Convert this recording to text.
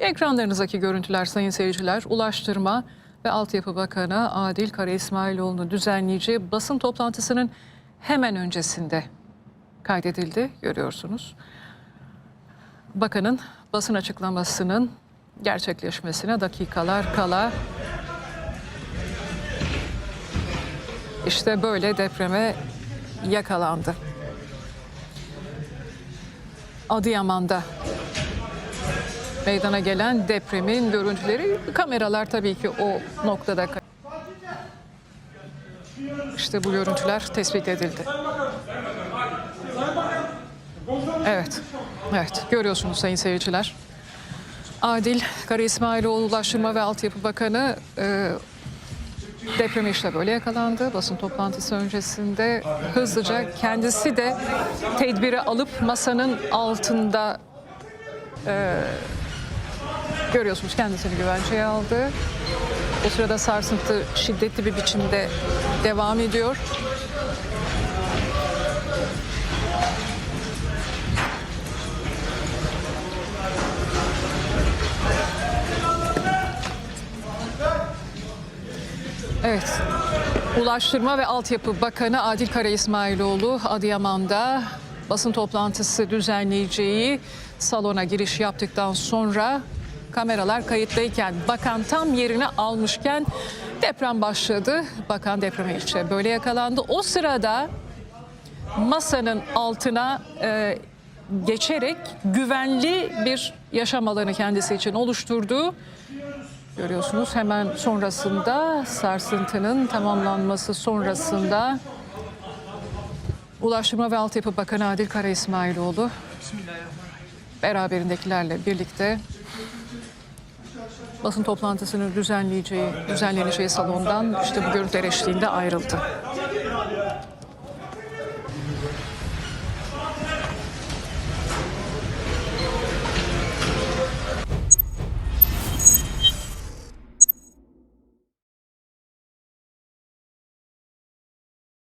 Ekranlarınızdaki görüntüler sayın seyirciler Ulaştırma ve Altyapı Bakanı Adil Kara İsmailoğlu'nun düzenleyeceği basın toplantısının hemen öncesinde kaydedildi görüyorsunuz. Bakanın basın açıklamasının gerçekleşmesine dakikalar kala işte böyle depreme yakalandı. Adıyaman'da meydana gelen depremin görüntüleri kameralar tabii ki o noktada işte bu görüntüler tespit edildi. Evet. Evet görüyorsunuz sayın seyirciler. Adil Kara İsmailoğlu Ulaştırma ve Altyapı Bakanı e, depreme işte böyle yakalandı. Basın toplantısı öncesinde hızlıca kendisi de tedbiri alıp masanın altında Görüyorsunuz kendisini güvenceye aldı. O sırada sarsıntı şiddetli bir biçimde devam ediyor. Evet. Ulaştırma ve Altyapı Bakanı Adil Kara İsmailoğlu Adıyaman'da basın toplantısı düzenleyeceği salona giriş yaptıktan sonra kameralar kayıttayken bakan tam yerini almışken deprem başladı. Bakan depreme işte böyle yakalandı. O sırada masanın altına e, geçerek güvenli bir yaşam alanı kendisi için oluşturdu. Görüyorsunuz hemen sonrasında sarsıntının tamamlanması sonrasında Ulaştırma ve Altyapı Bakanı Adil Kara İsmailoğlu beraberindekilerle birlikte basın toplantısını düzenleyeceği, düzenleneceği salondan işte bu görüntüler eşliğinde ayrıldı.